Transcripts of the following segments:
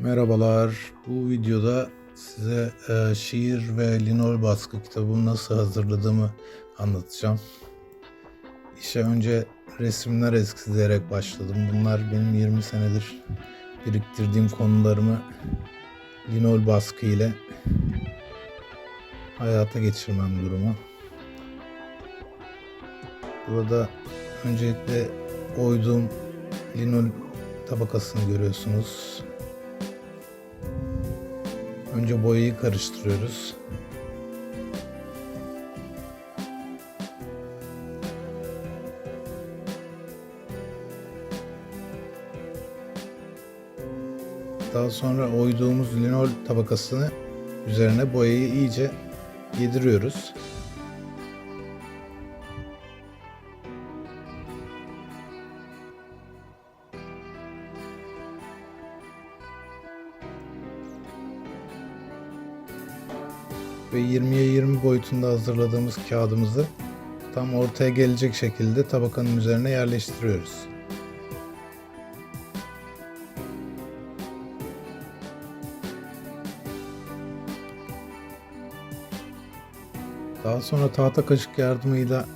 Merhabalar. Bu videoda size e, şiir ve linol baskı kitabımı nasıl hazırladığımı anlatacağım. İşe önce resimler eskizleyerek başladım. Bunlar benim 20 senedir biriktirdiğim konularımı linol baskı ile hayata geçirmem durumu. Burada öncelikle oyduğum linol tabakasını görüyorsunuz. Önce boyayı karıştırıyoruz. Daha sonra oyduğumuz linol tabakasını üzerine boyayı iyice yediriyoruz. Ve 20'ye 20 boyutunda hazırladığımız kağıdımızı tam ortaya gelecek şekilde tabakanın üzerine yerleştiriyoruz. Daha sonra tahta kaşık yardımıyla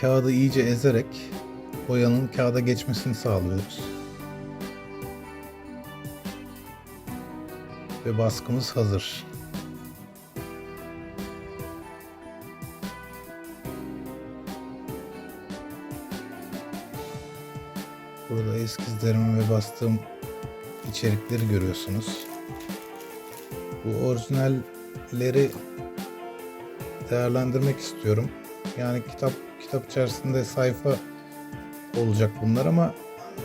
kağıdı iyice ezerek boyanın kağıda geçmesini sağlıyoruz. Ve baskımız hazır. Burada eskizlerimi ve bastığım içerikleri görüyorsunuz. Bu orijinalleri değerlendirmek istiyorum. Yani kitap kitap içerisinde sayfa olacak bunlar ama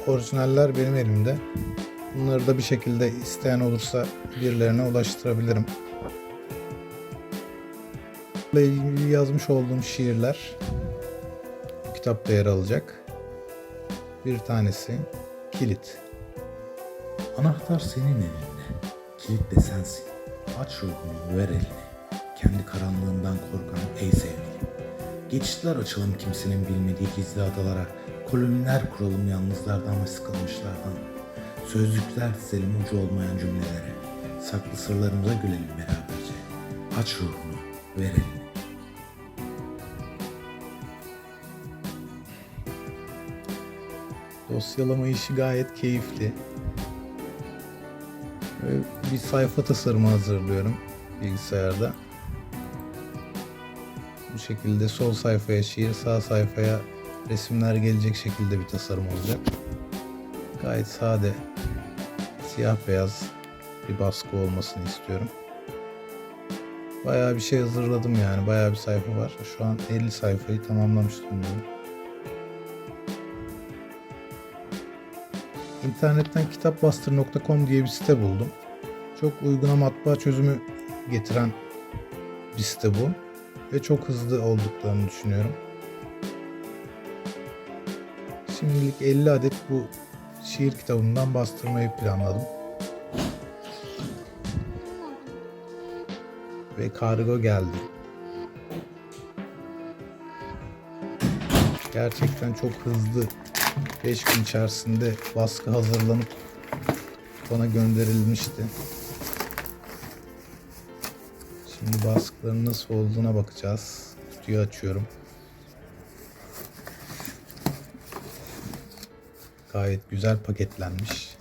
orijinaller benim elimde. Bunları da bir şekilde isteyen olursa birilerine ulaştırabilirim. Yazmış olduğum şiirler kitapta yer alacak. Bir tanesi Kilit. Anahtar senin elinde. Kilit de sensin. Aç ruhunu, ver elini. Kendi karanlığından korkan ey sevgilim. Geçitler açalım kimsenin bilmediği gizli adalara. Koloniler kuralım yalnızlardan ve sıkılmışlardan. Sözlükler dizelim ucu olmayan cümlelere. Saklı sırlarımıza gülelim beraberce. Aç ruhunu, ver. Dosyalama işi gayet keyifli. Ve bir sayfa tasarımı hazırlıyorum bilgisayarda. Bu şekilde sol sayfaya şiir, sağ sayfaya resimler gelecek şekilde bir tasarım olacak. Gayet sade, siyah beyaz bir baskı olmasını istiyorum. Bayağı bir şey hazırladım yani. Bayağı bir sayfa var. Şu an 50 sayfayı tamamlamış durumdayım. İnternetten kitapbastır.com diye bir site buldum. Çok uyguna matbaa çözümü getiren bir site bu. Ve çok hızlı olduklarını düşünüyorum. Şimdilik 50 adet bu şiir kitabından bastırmayı planladım. Ve kargo geldi. Gerçekten çok hızlı 5 gün içerisinde baskı hazırlanıp bana gönderilmişti. Şimdi baskıların nasıl olduğuna bakacağız. Kutuyu açıyorum. Gayet güzel paketlenmiş.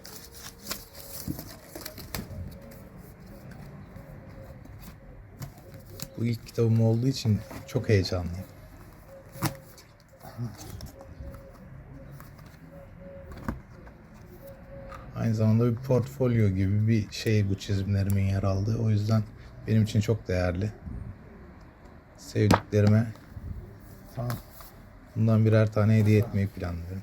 Bu ilk kitabım olduğu için çok heyecanlıyım. Aynı zamanda bir portfolyo gibi bir şey bu çizimlerimin yer aldığı. O yüzden benim için çok değerli. Sevdiklerime bundan birer tane hediye etmeyi planlıyorum.